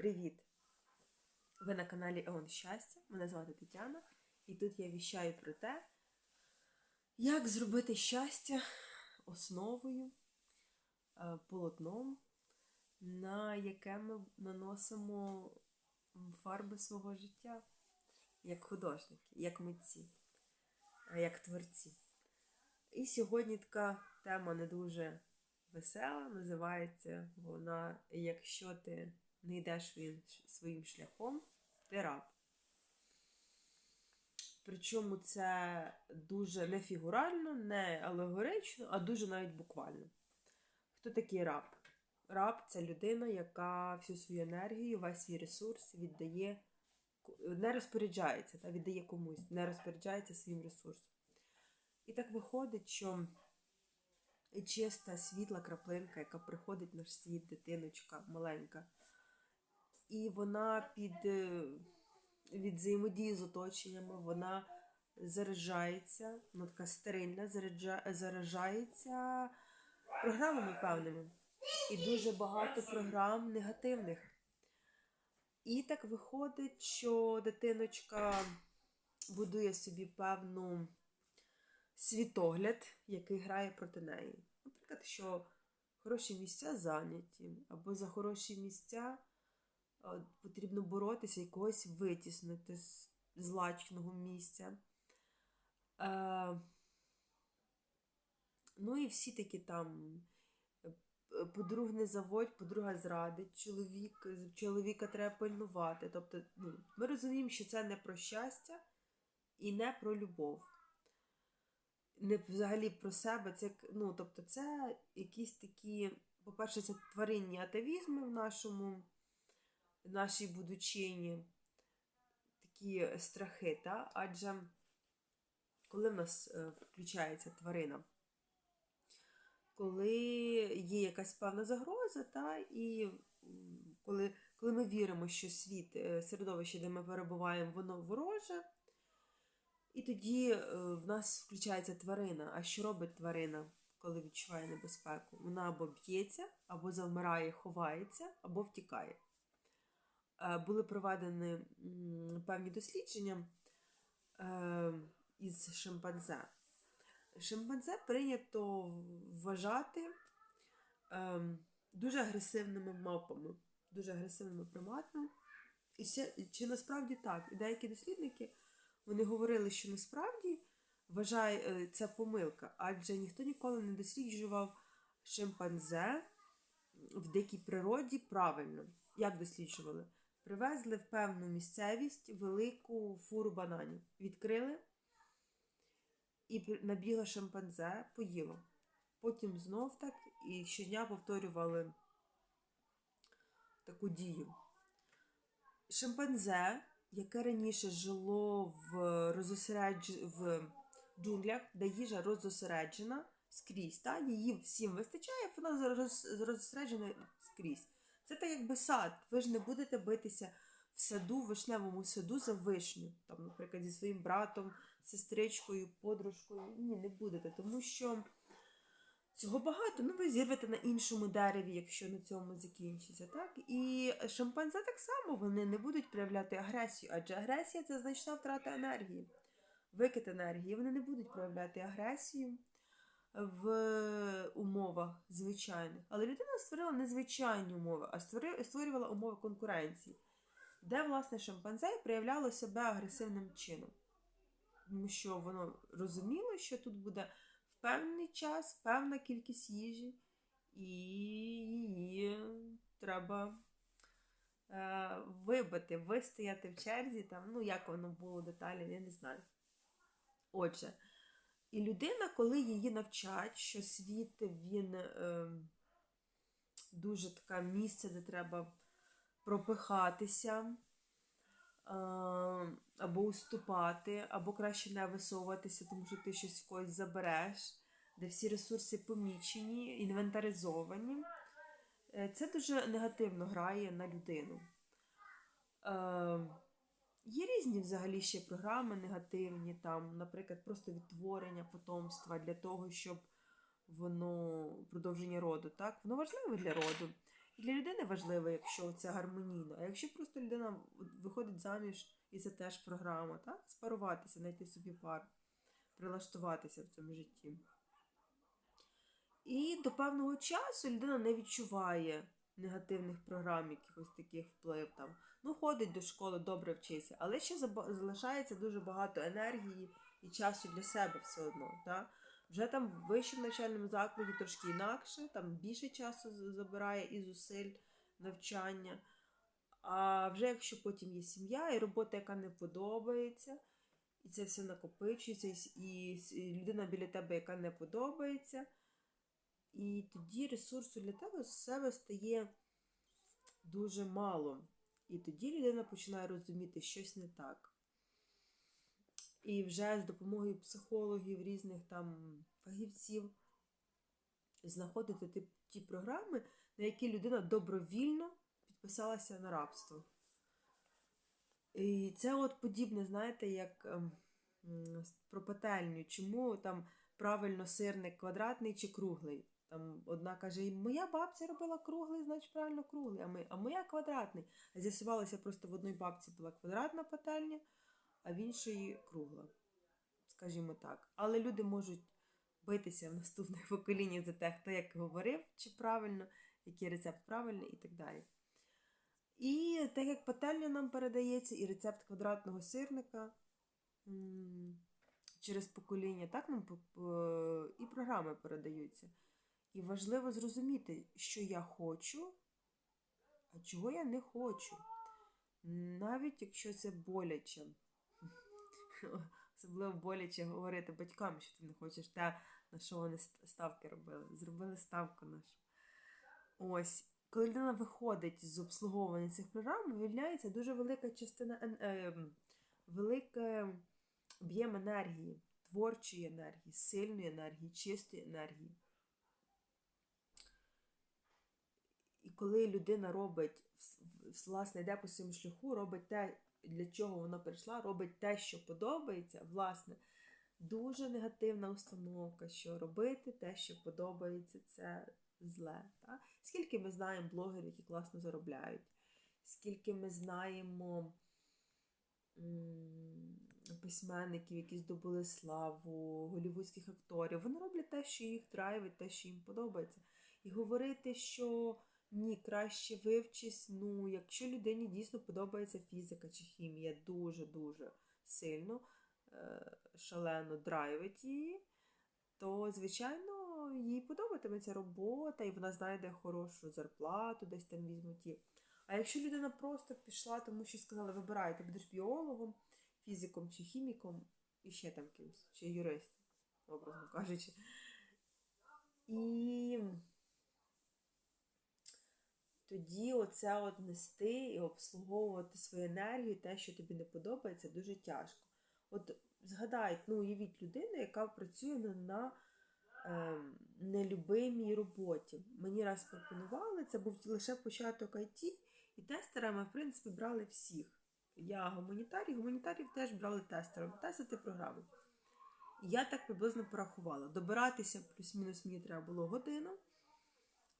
Привіт! Ви на каналі Еон Щастя. Мене звати Тетяна, і тут я віщаю про те, як зробити щастя основою, е, полотном, на яке ми наносимо фарби свого життя, як художники, як митці, е, як творці. І сьогодні така тема не дуже весела, називається вона Якщо ти не йдеш своїм, своїм шляхом, ти раб. Причому це дуже не фігурально, не алегорично, а дуже навіть буквально. Хто такий раб? Раб це людина, яка всю свою енергію, весь свій ресурс віддає, не розпоряджається, та віддає комусь, не розпоряджається своїм ресурсом. І так виходить, що чиста світла краплинка, яка приходить в наш світ, дитиночка маленька, і вона під е, від взаємодії з оточеннями, вона заряджається, ну така стерильна, заряджа, заражається програмами певними. І дуже багато програм негативних. І так виходить, що дитиночка будує собі певну світогляд, який грає проти неї. Наприклад, що хороші місця зайняті, або за хороші місця потрібно боротися і когось витіснити з злачного місця. Е, ну і всі такі там. е, Подруг не заводь, подруга зрадить, чоловік, чоловіка треба пильнувати. Тобто, ну, ми розуміємо, що це не про щастя і не про любов не взагалі про себе. Це, ну, тобто, це якісь такі, по-перше, це тваринні атавізми в нашому, нашій будучині, такі страхи, та? адже коли в нас е, включається тварина, коли є якась певна загроза, та, і коли, коли ми віримо, що світ, е, середовище, де ми перебуваємо, воно вороже. І тоді е, в нас включається тварина. А що робить тварина, коли відчуває небезпеку? Вона або б'ється, або завмирає, ховається, або втікає. Е, були проведені певні дослідження е, із шимпанзе. Шимпанзе прийнято вважати дуже агресивними мавпами, дуже агресивними приматами. І ще, чи насправді так? І деякі дослідники. Вони говорили, що насправді вважає це помилка, адже ніхто ніколи не досліджував шимпанзе в дикій природі правильно. Як досліджували? Привезли в певну місцевість велику фуру бананів, відкрили і набігла шимпанзе, поїло. Потім знов так і щодня повторювали таку дію. Шимпанзе яке раніше жило в розосередж... в джунглях, де їжа розосереджена скрізь. Та? Її всім вистачає, вона розосереджена скрізь. Це так якби сад. Ви ж не будете битися в саду, в вишневому саду за вишню, там, наприклад, зі своїм братом, сестричкою, подружкою. Ні, не будете, тому що. Цього багато, ну ви зірвете на іншому дереві, якщо на цьому закінчиться. так? І шимпанзе так само вони не будуть проявляти агресію, адже агресія це значна втрата енергії, викид енергії. Вони не будуть проявляти агресію в умовах звичайних. Але людина створила незвичайні умови, а створювала умови конкуренції, де, власне, шимпанзе проявляло себе агресивним чином. Тому що воно розуміло, що тут буде в певний час, певна кількість їжі, і її треба е, вибити, вистояти в черзі, там, ну, як воно було деталі, я не знаю. Отже, і людина, коли її навчать, що світ він е, дуже таке місце, де треба пропихатися. Або уступати, або краще не висовуватися, тому що ти щось когось забереш, де всі ресурси помічені, інвентаризовані. Е, це дуже негативно грає на людину. Е, є різні взагалі ще програми негативні, там, наприклад, просто відтворення потомства для того, щоб воно продовження роду. так? Воно важливе для роду. І для людини важливо, якщо це гармонійно. А якщо просто людина виходить заміж, і це теж програма, так? спаруватися, знайти собі пар, прилаштуватися в цьому житті. І до певного часу людина не відчуває негативних програм, якихось таких вплив там. Ну, ходить до школи, добре вчиться, але ще залишається дуже багато енергії і часу для себе все одно. Так? Вже там в вищому навчальному закладі трошки інакше, там більше часу забирає і зусиль навчання. А вже якщо потім є сім'я і робота, яка не подобається, і це все накопичується, і, людина біля тебе, яка не подобається, і тоді ресурсу для тебе себе стає дуже мало. І тоді людина починає розуміти, щось не так. І вже з допомогою психологів, різних там фахівців знаходити ті, ті програми, на які людина добровільно підписалася на рабство. І це от подібне, знаєте, як ем, про пательню. Чому там правильно сирник квадратний чи круглий? Там одна каже, моя бабця робила круглий, значить правильно круглий, а, ми, а моя квадратний. А з'ясувалося, просто в одній бабці була квадратна пательня, а в іншої кругла. Скажімо так. Але люди можуть битися в наступних поколіннях за те, хто як говорив, чи правильно, який рецепт правильний і так далі. І так як пательня нам передається, і рецепт квадратного сирника через покоління, так нам по- і програми передаються. І важливо зрозуміти, що я хочу, а чого я не хочу. Навіть якщо це боляче. Особливо боляче говорити батькам, що ти не хочеш те, на що вони ставки робили. Зробили ставку нашу. Ось, коли людина виходить з обслуговування цих програм, виявляється дуже велика частина е, великий об'єм енергії, творчої енергії, сильної енергії, чистої енергії. Коли людина робить, власне, йде по своєму шляху, робить те, для чого вона прийшла, робить те, що подобається, власне, дуже негативна установка, що робити те, що подобається, це зле. Так? Скільки ми знаємо блогерів, які класно заробляють, скільки ми знаємо письменників, які здобули славу, голівудських акторів. Вони роблять те, що їх драйвить, те, що їм подобається. І говорити, що ні, краще вивчись, ну, якщо людині дійсно подобається фізика чи хімія, дуже-дуже сильно, е, шалено драйвить її, то, звичайно, їй подобатиметься робота, і вона знайде хорошу зарплату, десь там візьмуть її. А якщо людина просто пішла, тому що сказали, вибирай, ти будеш біологом, фізиком чи хіміком, і ще там кимось, чи юристом, образно кажучи. І тоді оце от нести і обслуговувати свою енергію, те, що тобі не подобається, дуже тяжко. От згадайте, ну, уявіть людину, яка працює на, е, нелюбимій роботі. Мені раз пропонували, це був лише початок IT, і тестерами, в принципі, брали всіх. Я гуманітарій, гуманітарів теж брали тестером, тестити програми. Я так приблизно порахувала. Добиратися плюс-мінус мені треба було годину,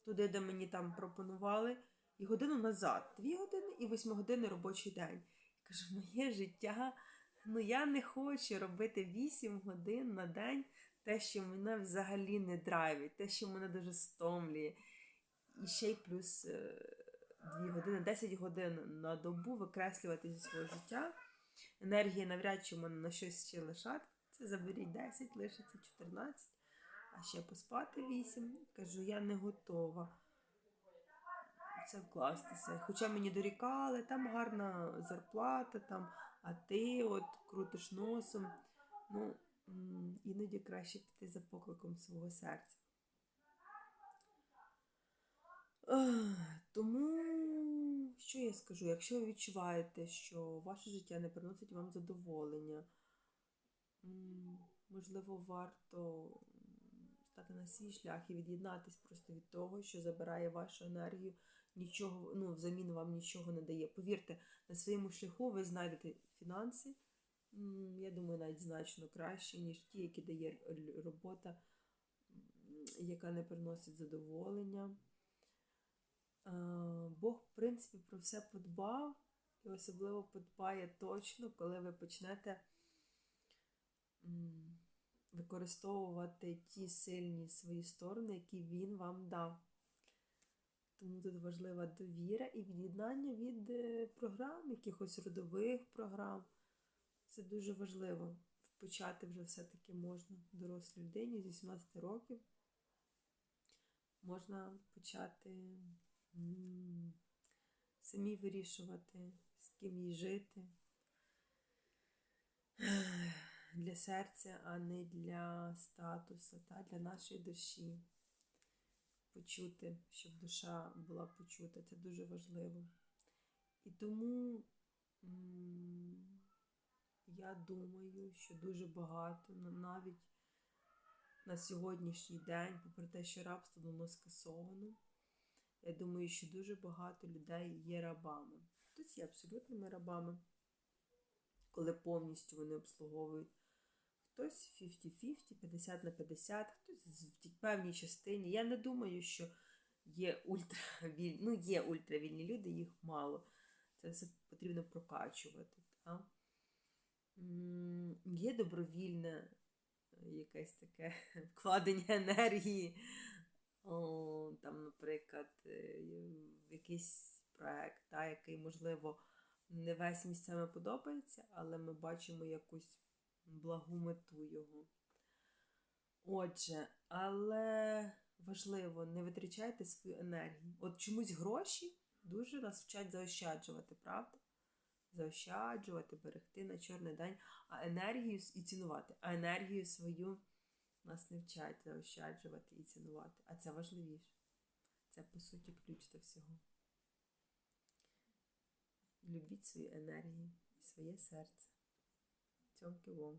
туди, де мені там пропонували, і годину назад. Дві години і восьмигодинний робочий день. Кажу, моє життя, ну я не хочу робити 8 годин на день те, що мене взагалі не драйвить, те, що мене дуже стомлює. І ще й плюс 2 години, 10 годин на добу викреслювати зі свого життя. Енергії навряд чи в мене на щось ще лишати. Це заберіть 10, лишиться 14, а ще поспати 8. Кажу, я не готова це вкластися. Хоча мені дорікали, там гарна зарплата, там, а ти от крутиш носом. Ну, іноді краще піти за покликом свого серця. Тому, що я скажу, якщо ви відчуваєте, що ваше життя не приносить вам задоволення, можливо, варто стати на свій шлях і від'єднатись просто від того, що забирає вашу енергію, нічого, ну, взамін вам нічого не дає. Повірте, на своєму шляху ви знайдете фінанси, я думаю, навіть значно краще, ніж ті, які дає робота, яка не приносить задоволення. Бог, в принципі, про все подбав, і особливо подбає точно, коли ви почнете використовувати ті сильні свої сторони, які він вам дав. Тому тут важлива довіра і від'єднання від е, програм, якихось родових програм. Це дуже важливо. Почати вже все-таки можна дорослій людині з 18 років. Можна почати самі вирішувати, з ким їй жити для серця, а не для статусу, та, для нашої душі. Почути, щоб душа була почута. Це дуже важливо. І тому я думаю, що дуже багато, ну, навіть на сьогоднішній день, попри те, що рабство давно скасовано, я думаю, що дуже багато людей є рабами. Хтось є абсолютними рабами, коли повністю вони обслуговують. Хтось 50-50, 50 на 50, хтось в певній частині. Я не думаю, що є ультравільні, ну є ультравільні люди, їх мало. Це все потрібно прокачувати. Та? Є добровільне е, якесь таке вкладення енергії. О, там, наприклад, е, якийсь проект, та, який, можливо, не весь місцями подобається, але ми бачимо якусь благу мету його. Отже, але важливо, не витрачайте свою енергію. От чомусь гроші дуже нас вчать заощаджувати, правда? Заощаджувати, берегти на чорний день, а енергію і цінувати. А енергію свою нас не вчать заощаджувати і цінувати. А це важливіше. Це, по суті, ключ до всього. Любіть свою енергію і своє серце. Muito bom.